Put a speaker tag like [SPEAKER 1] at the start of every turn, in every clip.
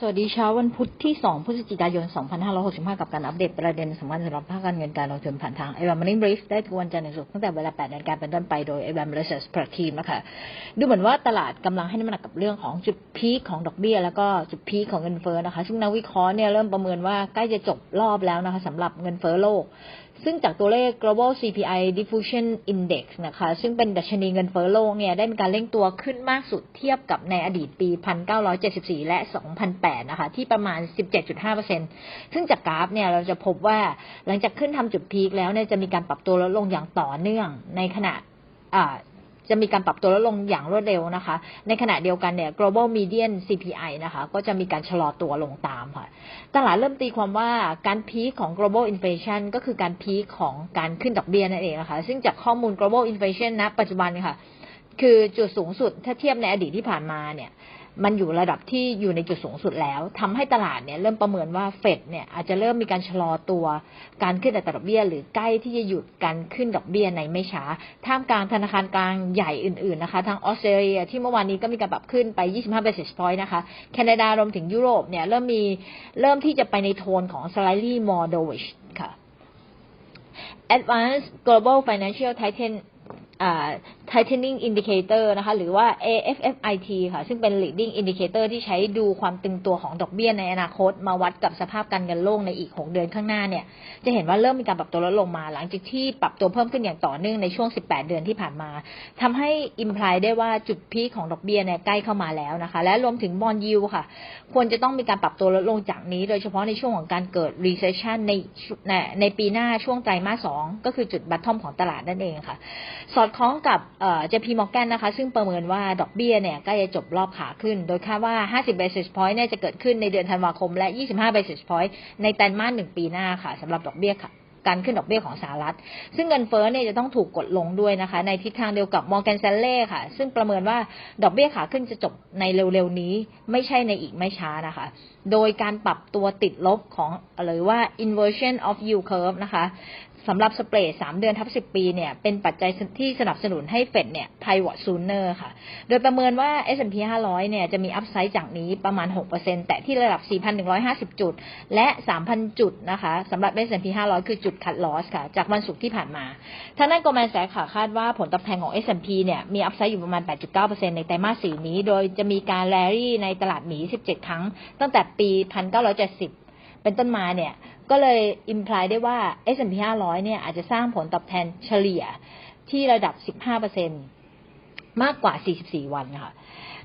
[SPEAKER 1] สวัสดีเช้าวันพุธที่ 2 พฤศจิกายน 2565 กับการอัปเดตประเด็นสำคัญสำหรับภาคการเงินการลงทุนผ่านทางไอวันมันนี่บรีฟได้ทุกวันจันทร์ถึงศุกร์ตั้งแต่เวลา 8นาฬิกาเป็นต้นไปโดยไอวันบริษัทพร์ทีมนะคะ ดูเหมือนว่าตลาดกำลังให้น้ำหนักกับเรื่องของจุดพีคของดอกเบี้ย แล้วก็จุดพีคของเงินเฟ้อนะคะ ซึ่งนักวิเคราะห์เนี่ยเริ่มประเมินว่าใกล้จะจบรอบแล้วนะคะสำหรับเงินเฟ้อโลก ซึ่งจากตัวเลข global CPI diffusion index นะคะ ซึ่งเป็นดัชนีเงินเฟ้อโลกเนี่ยได้มีการเร่งตัวขึ้นมากสุดเทียบกับในอดีตปี 1974 และ 2008 นะคะ ที่ประมาณ 17.5%ซึ่งจากกราฟเนี่ยเราจะพบว่าหลังจากขึ้นทำจุดพีคแล้วเนี่ยจะมีการปรับตัวลดลงอย่างต่อเนื่องในขณะ จะมีการปรับตัวลดลงอย่างรวดเร็วนะคะ ในขณะเดียวกันเนี่ย global median CPI นะคะก็จะมีการชะลอตัวลงตามค่ะ ตลาดเริ่มตีความว่าการพีคของ global inflation ก็คือการพีคของการขึ้นดอกเบี้ยนั่นเองนะคะ ซึ่งจากข้อมูล global inflation ณ ปัจจุบันค่ะ คือจุดสูงสุดถ้าเทียบในอดีตที่ผ่านมาเนี่ย มันอยู่ระดับที่อยู่ในจุดสูงสุดแล้วทำให้ตลาดเนี่ยเริ่มประเมินว่าเฟดเนี่ยอาจจะเริ่มมีการชะลอตัว การขึ้นอัตราดอกเบี้ย หรือใกล้ที่จะหยุดการขึ้นดอกเบี้ยในไม่ช้า ท่ามกลางธนาคารกลางใหญ่อื่นๆนะคะทางออสเตรเลียที่เมื่อวานนี้ก็มีการปรับขึ้นไป 25 basis point นะคะ แคนาดารวมถึงยุโรปเนี่ยเริ่มมีเริ่มที่จะไปในโทนของ slightly more dovish ค่ะ Advanced Global Financial Titan tightening indicator นะคะ หรือว่า AFFIT ค่ะ ซึ่งเป็น leading indicator ที่ใช้ดูความตึงตัวของดอกเบี้ยในอนาคต มาวัดกับสภาพการเงินโลกในอีก 6 เดือนข้างหน้าเนี่ย จะเห็นว่าเริ่มมีการปรับตัวลดลงมา หลังจากที่ปรับตัวเพิ่มขึ้นอย่างต่อเนื่องในช่วง 18 เดือนที่ผ่านมาทำให้ imply ได้ว่าจุดพีคของดอกเบี้ยเนี่ยใกล้เข้ามาแล้วนะคะ และรวมถึงบอลยูค่ะ ควรจะต้องมีการปรับตัวลดลงจากนี้ โดยเฉพาะในช่วงของการเกิด recession ในในปีหน้าช่วงไตรมาส2ก็คือจุดบัตทอมของตลาดนั่นเองค่ะ สอดคล้องกับเจพีมอร์แกนนะคะ ซึ่งประเมินว่าดอกเบี้ยเนี่ยใกล้จะจบรอบขาขึ้น โดยคาดว่า 50 basis point เนี่ยจะเกิดขึ้นในเดือนธันวาคม และ 25 basis point ในไตรมาสหนึ่งปีหน้าค่ะสำหรับดอกเบี้ยค่ะการขึ้นดอกเบี้ยของสหรัฐ ซึ่งเงินเฟ้อเนี่ยจะต้องถูกกดลงด้วยนะคะ ในทิศทางเดียวกับมอร์แกนเซเล่ค่ะ ซึ่งประเมินว่าดอกเบี้ยขาขึ้นจะจบในเร็วๆนี้ ไม่ใช่ในอีกไม่ช้านะคะ โดยการปรับตัวติดลบของหรือว่า inversion of yield curve นะคะ สำหรับสเปรดสามเดือนทับสิบปีเนี่ยเป็นปัจจัยที่สนับสนุนให้เฟดเนี่ย pivot sooner ค่ะ โดยประเมินว่า S&P 500 เนี่ยจะมีอัพไซด์จากนี้ประมาณ 6%แต่ที่ระดับ 4,150 จุด และ 3,000 จุดนะคะสำหรับ S&P 500 คือจุดคัดลอสค่ะ จากวันศุกร์ที่ผ่านมาทางด้านกลแมนแสค่ะคาดว่าผลตอบแทนของ S&P เนี่ยมีอัพไซด์อยู่ประมาณ 8.9%ในไตรมาสสี่นี้ โดยจะมีการแรรี่ในตลาดหมี 17 ครั้ง ตั้งแต่ปี 1970 เป็นต้นมาเนี่ย ก็เลยอิมพลายได้ว่า S&P 500 เนี่ยอาจจะสร้างผลตอบแทนเฉลี่ยที่ระดับ 15%มากกว่า 44 วันค่ะ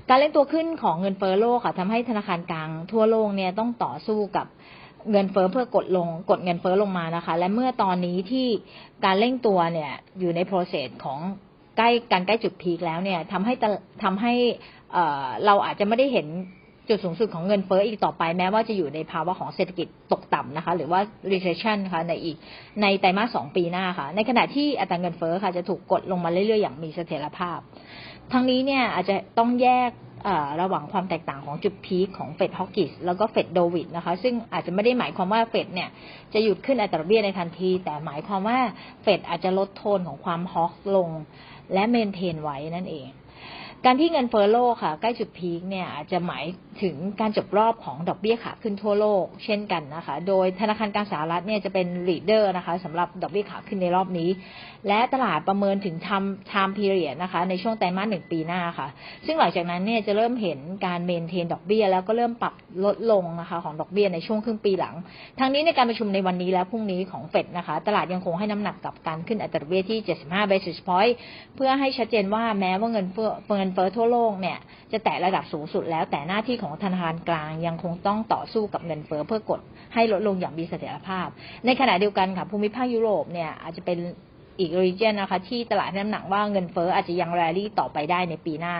[SPEAKER 1] การเล่นตัวขึ้นของเงินเฟ้อโลกค่ะทำให้ธนาคารกลางทั่วโลกเนี่ยต้องต่อสู้กับเงินเฟ้อเพื่อกดลงกดเงินเฟ้อลงมานะคะ และเมื่อตอนนี้ที่การเร่งตัวเนี่ยอยู่ใน process ของใกล้การใกล้จุดพีคแล้วเนี่ยทำให้ทำให้เราอาจจะไม่ได้เห็น จุดสูงสุดของเงินเฟ้ออีกต่อไปแม้ว่าจะอยู่ในภาวะของเศรษฐกิจตกต่ำนะคะ หรือว่า recession ค่ะในอีกในไตรมาสสองปีหน้าค่ะ ในขณะที่อัตราเงินเฟ้อค่ะจะถูกกดลงมาเรื่อยๆ อย่างมีเสถียรภาพ ทั้งนี้เนี่ยอาจจะต้องแยกระหว่างความแตกต่างของจุดพีคของเฟดฮอกกิสแล้วก็เฟดโดวิดนะคะ ซึ่งอาจจะไม่ได้หมายความว่าเฟดเนี่ยจะหยุดขึ้นอัตราเบี้ยในทันที แต่หมายความว่าเฟดอาจจะลดโทนของความฮอกลง และเมนเทนไว้นั่นเอง การที่เงินเฟ้อโลกค่ะ ใกล้จุดพีคเนี่ยอาจจะหมาย ถึงการจบรอบของดอกเบี้ยขาขึ้นทั่วโลก เช่นกันนะคะ โดยธนาคารกลางสหรัฐเนี่ยจะเป็นลีดเดอร์นะคะสำหรับดอกเบี้ยขาขึ้นในรอบนี้ และตลาดประเมินถึงทำ time period นะคะ ในช่วงไตรมาสหนึ่งปีหน้าค่ะ ซึ่งหลังจากนั้นเนี่ยจะเริ่มเห็นการเมนเทนดอกเบี้ย แล้วก็เริ่มปรับลดลงนะคะของดอกเบี้ยในช่วงครึ่งปีหลัง ทั้งนี้ในการประชุมในวันนี้และพรุ่งนี้ของเฟดนะคะ ตลาดยังคงให้น้ำหนักกับการขึ้นอัตราดอกเบี้ยที่ 75 basis point เพื่อให้ชัดเจนว่าแม้ว่าเงินเฟ้อเงินเฟ้อทั่วโลกเนี่ยจะแตะระดับสูงสุดแล้วแต่หน้าที่ของธนาคารกลางยังคงต้องต่อสู้กับเงินเฟ้อเพื่อกดให้ลดลงอย่างมีเสถียรภาพ ในขณะเดียวกันค่ะภูมิภาคยุโรปเนี่ยอาจจะเป็น อีกรีเจนนะคะ ที่ตลาดน้ำหนักว่าเงินเฟ้ออาจจะยังแรลี่ต่อไปได้ในปีหน้า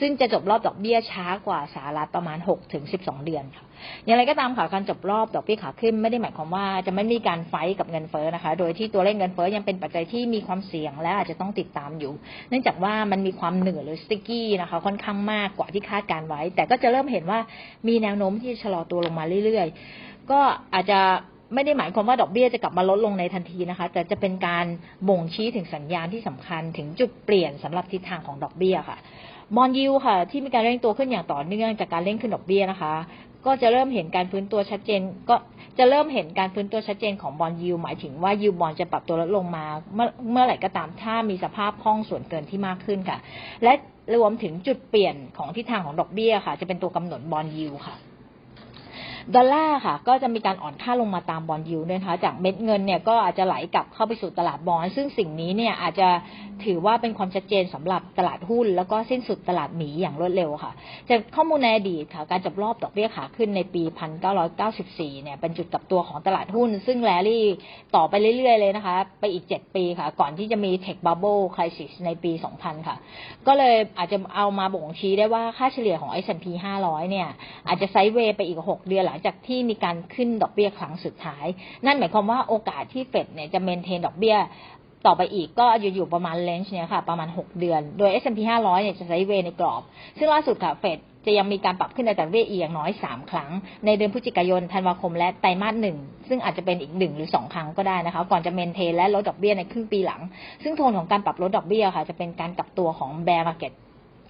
[SPEAKER 1] ซึ่งจะจบรอบดอกเบี้ยช้ากว่าสหรัฐประมาณ6ถึง12 เดือนค่ะอย่างไรก็ตามค่ะการจบรอบดอกเบี้ยขาขึ้นไม่ได้หมายความว่าจะไม่มีการไฟกับเงินเฟ้อนะคะ โดยที่ตัวเลขเงินเฟ้อยังเป็นปัจจัยที่มีความเสี่ยงและอาจจะต้องติดตามอยู่ เนื่องจากว่ามันมีความเหนื่อยหรือสติกกี้นะคะ ค่อนข้างมากกว่าที่คาดการไว้ แต่ก็จะเริ่มเห็นว่ามีแนวโน้มที่จะชะลอตัวลงมาเรื่อย ๆ ก็อาจจะ ไม่ได้หมายความว่าดอกเบี้ยจะกลับมาลดลงในทันทีนะคะ แต่จะเป็นการบ่งชี้ถึงสัญญาณที่สำคัญถึงจุดเปลี่ยนสำหรับทิศทางของดอกเบี้ยค่ะมอนยิวค่ะ ที่มีการเร่งตัวขึ้นอย่างต่อเนื่องจากการเร่งขึ้นดอกเบี้ยนะคะ ก็จะเริ่มเห็นการฟื้นตัวชัดเจน ก็จะเริ่มเห็นการฟื้นตัวชัดเจนของบอลยูหมายถึงว่ายูบอลจะปรับตัวลดลงมา เมื่อเมื่อไหร่ก็ตามถ้ามีสภาพคล่องส่วนเกินที่มากขึ้นค่ะ และรวมถึงจุดเปลี่ยนของทิศทางของดอกเบี้ยค่ะ จะเป็นตัวกำหนดบอลยูค่ะ ดอลลาร์ค่ะ ก็จะมีการอ่อนค่าลงมาตามบอลยูด้วยนะคะ จากเม็ดเงินเนี่ยก็อาจจะไหลกลับเข้าไปสู่ตลาดบอลซึ่งสิ่งนี้เนี่ยอาจจะถือว่าเป็นความชัดเจนสำหรับตลาดหุ้น แล้วก็สิ้นสุดตลาดหมีอย่างรวดเร็วค่ะ จากข้อมูลในอดีตค่ะ การจับรอบดอกเบี้ยขาขึ้นในปี 1994 เนี่ยเป็นจุดกับตัวของตลาดหุ้น ซึ่งแรลลี่ต่อไปเรื่อยๆ เลยนะคะ ไปอีก 7 ปีค่ะ ก่อนที่จะมี Tech Bubble Crisis ในปี 2000 ค่ะ ก็เลยอาจจะเอามาบ่งชี้ได้ว่าค่าเฉลี่ยของ S&P 500 เนี่ยอาจจะไซด์เวย์ไปอีก 6 เดือนหลังจากที่มีการขึ้นดอกเบี้ยครั้งสุดท้าย นั่นหมายความว่าโอกาสที่เฟดเนี่ยจะเมนเทนดอกเบี้ยต่อไปอีกก็อยู่อยู่ประมาณเลนจ์เนี่ยค่ะ ประมาณ 6 เดือน โดย S&P 500 เนี่ยจะไซด์เวในกรอบ ซึ่งล่าสุดค่ะเฟดจะยังมีการปรับขึ้นในแต่เบี้ยอีกอย่างน้อย 3 ครั้ง ในเดือนพฤศจิกายน ธันวาคม และไตรมาสหนึ่งซึ่งอาจจะเป็นอีกหนึ่งหรือ 2 ครั้งก็ได้นะคะ ก่อนจะเมนเทนและลดดอกเบี้ยในครึ่งปีหลัง ซึ่งโทนของการปรับลดดอกเบี้ยค่ะ จะเป็นการกลับตัวของแบร์มาร์เก็ต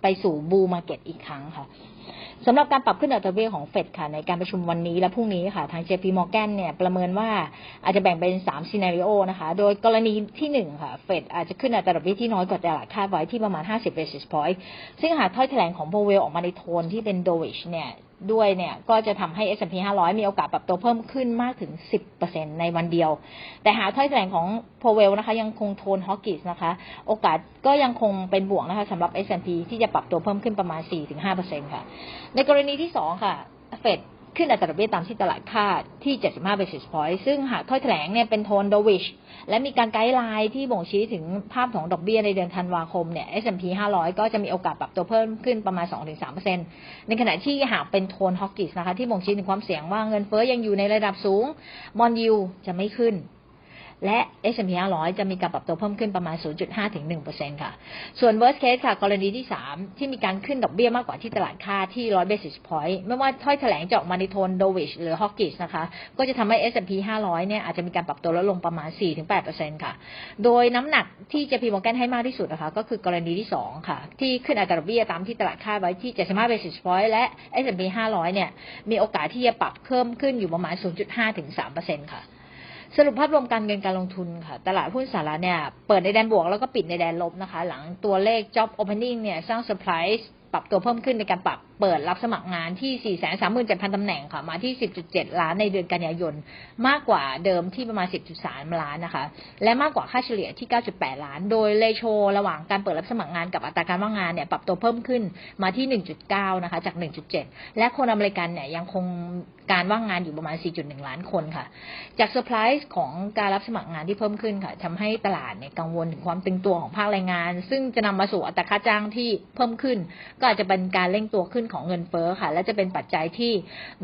[SPEAKER 1] ไปสู่บูมาร์เก็ตอีกครั้งค่ะ สำหรับการปรับขึ้นอัตราเบี้ยของเฟดค่ะในการประชุมวันนี้และพรุ่งนี้ค่ะทาง JP Morgan เนี่ยประเมินว่าอาจจะแบ่งเป็น3ซีนารีโอนะคะโดยกรณีที่1ค่ะเฟดอาจจะขึ้นอัตราดอกเบี้ยที่น้อยกว่าตลาดคาดไว้ที่ประมาณ 50 basis point ซึ่งหากถ้อยแถลงของโพเวลออกมาในโทนที่เป็น dovish เนี่ย ด้วยเนี่ยก็จะทำให้ S&P 500 มีโอกาสปรับตัวเพิ่มขึ้นมากถึง 10%ในวันเดียว แต่หาถ้อยแถลงของโพเวลนะคะ ยังคงโทนฮอกกิสนะคะ โอกาสก็ยังคงเป็นบวกนะคะสำหรับ S&P ที่จะปรับตัวเพิ่มขึ้นประมาณ 4-5%ค่ะ ในกรณีที่ 2 ค่ะเฟด ขึ้นอัตราดอกเบี้ยตามที่ตลาดคาดที่ 75 basis point ซึ่งหากถ้อยแถลงเนี่ยเป็นโทน dovish และมีการไกด์ไลน์ที่บ่งชี้ถึงภาพของดอกเบี้ยในเดือนธันวาคมเนี่ย S&P 500 ก็จะมีโอกาสปรับตัวเพิ่มขึ้นประมาณ 2-3%ในขณะที่หากเป็นโทนฮอกกิสนะคะที่บ่งชี้ถึงความเสี่ยงว่าเงินเฟ้อยังอยู่ในระดับสูงมอนยูจะไม่ขึ้น และ S&P 500 จะมีการปรับตัวเพิ่มขึ้นประมาณ 0.5 ถึง 1%ค่ะ ส่วน worst case ค่ะ กรณีที่ 3 ที่มีการขึ้นดอกเบี้ยมากกว่าที่ตลาดค่าที่ 100 basis point ไม่ว่าถ้อยแถลงจะออกมาในโทน dovish หรือ hawkish นะคะ ก็จะทำให้ S&P 500 เนี่ยอาจจะมีการปรับตัวลดลงประมาณ 4-8%ค่ะ โดยน้ำหนักที่ JP Morgan ให้มากที่สุดนะคะ ก็คือกรณีที่ 2 ค่ะ ที่ขึ้นอัตราดอกเบี้ยตามที่ตลาดคาดไว้ที่ 75 basis point และ S&P 500 เนี่ยมีโอกาสที่จะปรับเพิ่มขึ้นอยู่ประมาณ 0.5-3%ค่ะ สรุปภาพรวมการเงินการลงทุนค่ะ ตลาดหุ้นสหรัฐเนี่ย เปิดในแดนบวกแล้วก็ปิดในแดนลบนะคะ หลังตัวเลข job opening เนี่ย สร้างเซอร์ไพรส์ปรับตัวเพิ่มขึ้นในการปรับ เปิดรับสมัครงานที่ 437,000 ตำแหน่งค่ะ มาที่ 10.7 ล้านในเดือนกันยายน มากกว่าเดิมที่ประมาณ 10.3 ล้านนะคะ และมากกว่าค่าเฉลี่ยที่ 9.8 ล้าน โดยเลโชระหว่างการเปิดรับสมัครงานกับอัตราการว่างงานเนี่ยปรับตัวเพิ่มขึ้นมาที่ 1.9 นะคะ จาก 1.7 และคนอเมริกันเนี่ยยังคงการว่างงานอยู่ประมาณ 4.1 ล้านคนค่ะ จากเซอร์ไพรส์ของการรับสมัครงานที่เพิ่มขึ้นค่ะทำให้ตลาดเนี่ยกังวลถึงความตึงตัวของภาคแรงงาน ซึ่งจะนำมาสู่อัตราค่าจ้างที่เพิ่มขึ้น ก็อาจจะเป็นการเร่งตัวขึ้นของเงินเฟ้อค่ะ และจะเป็นปัจจัยที่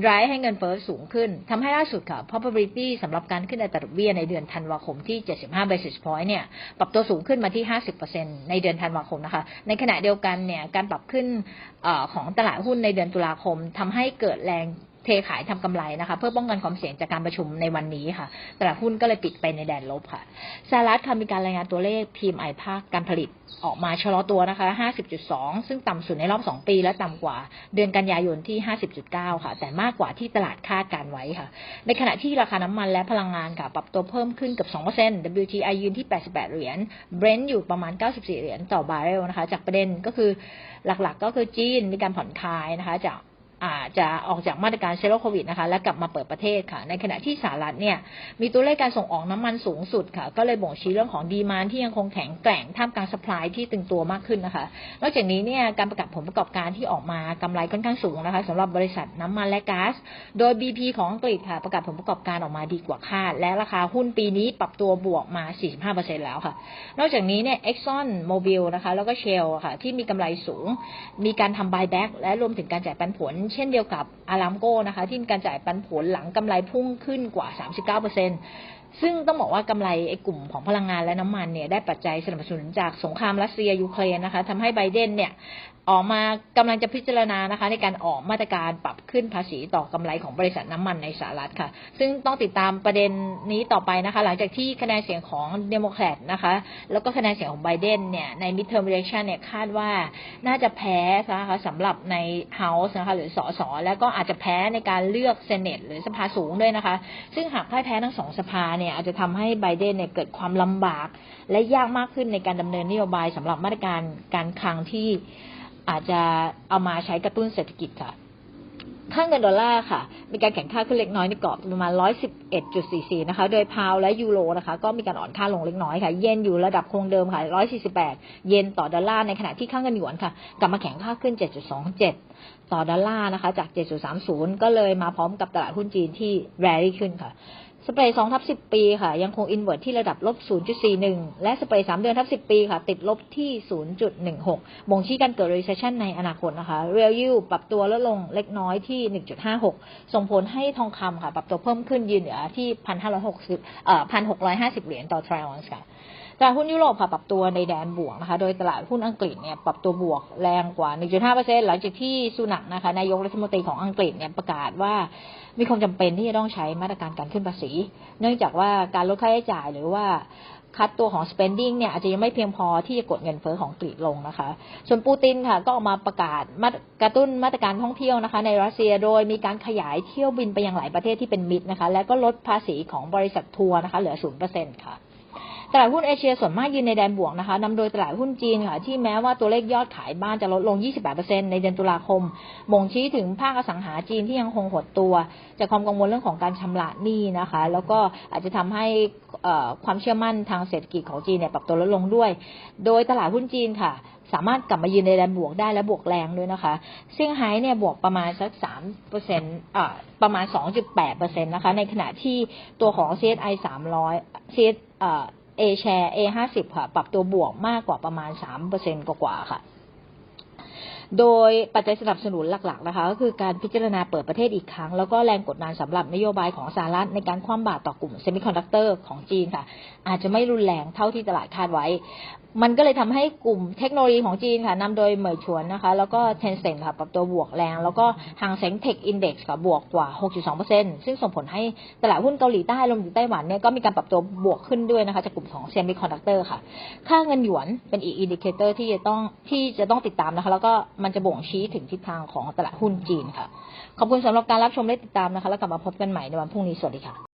[SPEAKER 1] drive ให้เงินเฟ้อสูงขึ้นทำให้ล่าสุดค่ะ probability สำหรับการขึ้นอัตราดอกเบี้ยในเดือนธันวาคมที่ 75 basis point เนี่ย ปรับตัวสูงขึ้นมาที่ 50%ในเดือนธันวาคมนะคะ ในขณะเดียวกันเนี่ย การปรับขึ้นอของตลาดหุ้นในเดือนตุลาคมทำให้เกิดแรง เทขายทำกำไรนะคะ เพื่อป้องกันความเสี่ยงจากการประชุมในวันนี้ค่ะตลาดหุ้นก็เลยปิดไปในแดนลบค่ะสหรัฐค่ะมีการรายงานตัวเลข PMI ภาคการผลิตออกมาชะลอตัวนะคะ 50.2 ซึ่งต่ำสุดในรอบ 2 ปี และต่ำกว่าเดือนกันยายนที่ 50.9 ค่ะ แต่มากกว่าที่ตลาดคาดการไว้ค่ะ ในขณะที่ราคาน้ำมันและพลังงานค่ะ ปรับตัวเพิ่มขึ้นเกับ 2% WTI ยืนที่ 88 เหรียญ Brent อยู่ประมาณ 94 เหรียญต่อบาร์เรลนะคะ จากประเด็นก็คือหลักๆก็คือจีนมีการผ่อนคลายนะคะจาก จจะออกจากมาตรการเซโรโควิดนะคะ และกลับมาเปิดประเทศค่ะ ในขณะที่สหรัฐเนี่ยมีตัวเลขการส่งออกน้ำมันสูงสุดค่ะ ก็เลยบ่งชี้เรื่องของดีมานที่ยังคงแข็งแกร่งท่ามกลางสป라이ที่ตึงตัวมากขึ้นนะคะ นอกจากนี้เนี่ยการประกาศผลประกอบการที่ออกมากำไรค่อนข้างสูงนะคะสำหรับบริษัทน้ำมันและก๊าซโดย BP ของอังกฤษค่ะประกาศผลประกอบการออกมาดีกว่าคาด และราคาหุ้นปีนี้ปรับตัวบวกมา 45%แล้วค่ะ นอกจากนี้เนี่ย Exxon Mobil นะคะแล้วก็ Shell ค่ะที่มีกำไรสูง มีการทำ buyback และรวมถึงการจ่ายปันผลเช่นเดียวกับอารามโก้นะคะ ที่มีการจ่ายปันผลหลังกำไรพุ่งขึ้นกว่า 39%ซึ่งต้องบอกว่ากำไรไอ้กลุ่มของพลังงานและน้ำมันเนี่ยได้ปัจจัยสนับสนุนจากสงครามรัสเซียยูเครนนะคะทำให้ไบเดนเนี่ย ออกมากำลังจะพิจารณานะคะ ในการออกมาตรการปรับขึ้นภาษีต่อกำไรของบริษัทน้ำมันในสหรัฐค่ะ ซึ่งต้องติดตามประเด็นนี้ต่อไปนะคะ หลังจากที่คะแนนเสียงของเดโมแครตนะคะ แล้วก็คะแนนเสียงของไบเดนเนี่ยใน midterm election เนี่ยคาดว่าน่าจะแพ้นะคะสำหรับใน House นะคะหรือสสแล้วก็อาจจะแพ้ในการเลือกเซเนตหรือสภาสูงด้วยนะคะ ซึ่งหากพ่ายแพ้ทั้งสองสภาเนี่ยอาจจะทำให้ไบเดนเนี่ยเกิดความลำบาก และยากมากขึ้นในการดำเนินนโยบายสำหรับมาตรการการคลังที่ อาจจะเอามาใช้กระตุ้นเศรษฐกิจค่ะ ค่าเงินดอลลาร์ค่ะ มีการแข่งค่าขึ้นเล็กน้อยในกรอบประมาณ 111.44 นะคะ โดยพาวและยูโรนะคะ ก็มีการอ่อนค่าลงเล็กน้อยค่ะ เยนอยู่ระดับคงเดิมค่ะ 148 เยนต่อดอลลาร์ ในขณะที่ค่าเงินหยวนค่ะ กลับมาแข็งค่าขึ้น 7.27 ต่อดอลลาร์นะคะ จาก 7.30 ก็เลยมาพร้อมกับตลาดหุ้นจีนที่แรลลี่ขึ้นค่ะ สเปรย์2ทับ10ปีค่ะ ยังคงอินเวอร์ที่ระดับลบ0.41และสเปรย์3เดือนทับ10ปีค่ะ ติดลบที่0.16บ่งชี้การเกิด recession ในอนาคตนะคะ real yield ปรับตัวลดลงเล็กน้อยที่1.56ส่งผลให้ทองคำค่ะ ปรับตัวเพิ่มขึ้นยืนเหนือที่1,560เอ่อ1,650เหรียญต่อทรัลลอนส์ค่ะ ตลาดหุ้นยุโรปค่ะปรับตัวในแดนบวกนะคะ โดยตลาดหุ้นอังกฤษเนี่ยปรับตัวบวกแรงกว่า 1.5%หลังจากที่สุนักนะคะนายกรัฐมนตรีของอังกฤษเนี่ยประกาศว่ามีความจำเป็นที่จะต้องใช้มาตรการการขึ้นภาษี เนื่องจากว่าการลดค่าใช้จ่ายหรือว่าคัดตัวของ spending เนี่ยอาจจะยังไม่เพียงพอที่จะกดเงินเฟ้อของอังกฤษลงนะคะ ส่วนปูตินค่ะก็ออกมาประกาศมากระตุ้นมาตรการท่องเที่ยวนะคะ ในรัสเซียโดยมีการขยายเที่ยวบินไปยังหลายประเทศที่เป็นมิตรนะคะ และก็ลดภาษีของบริษัททัวร์นะคะ เหลือ 0%ค่ะ ตลาดหุ้นเอเชียส่วนมากยืนในแดนบวกนะคะนำโดยตลาดหุ้นจีนค่ะ ที่แม้ว่าตัวเลขยอดขายบ้านจะลดลง 28%ในเดือนตุลาคมบ่งชี้ถึงภาคอสังหาจีนที่ยังคงหดตัว จากความกังวลเรื่องของการชำระหนี้นะคะ แล้วก็อาจจะทำให้ความเชื่อมั่นทางเศรษฐกิจของจีนเนี่ยปรับตัวลดลงด้วย โดยตลาดหุ้นจีนค่ะสามารถกลับมายืนในแดนบวกได้และบวกแรงด้วยนะคะเซี่ยงไฮ้เนี่ยบวกประมาณสักสามเปอร์เซ็นต์อ่าประมาณสองจุดแปดเปอร์เซ็นต์นะคะ ในขณะที่ตัวของ CSI สามร้อย CS เอ่อ A share A ห้าสิบค่ะ ปรับตัวบวกมากกว่าประมาณสามเปอร์เซ็นต์กว่าๆค่ะ โดยปัจจัยสนับสนุนหลักๆนะคะก็คือการพิจารณาเปิดประเทศอีกครั้ง แล้วก็แรงกดดันสำหรับนโยบายของสหรัฐในการคว่ำบาตรต่อกลุ่มเซมิคอนดักเตอร์ของจีนค่ะ อาจจะไม่รุนแรงเท่าที่ตลาดคาดไว้ มันก็เลยทำให้กลุ่มเทคโนโลยีของจีนค่ะนำโดยเหมยฉวนนะคะ แล้วก็ Tencent ค่ะปรับตัวบวกแรง แล้วก็หางเซ็งเทคอินเดี x ค่ะบวกกว่า 6.2%ซึ่งส่งผลให้ตลาดหุ้นเกาหลีใต้รวมถึงไต้หวันเนี่ยก็มีการปรับตัวบวกขึ้นด้วยนะคะจากกลุ่มของเซมิคอนดักเตอร์ค่ะ ค่าเงินหยวนเป็นอีกอินดิเคเตอร์ที่จะต้องที่จะต้องติดตามนะคะ แล้วก็มันจะบ่งชี้ถึงทิศทางของตลาดหุ้นจีนค่ะ ขอบคุณสำหรับการรับชมและติดตามนะคะ แล้วกลับมาพบกันใหม่ในวันพรุ่งนี้ สวัสดีค่ะ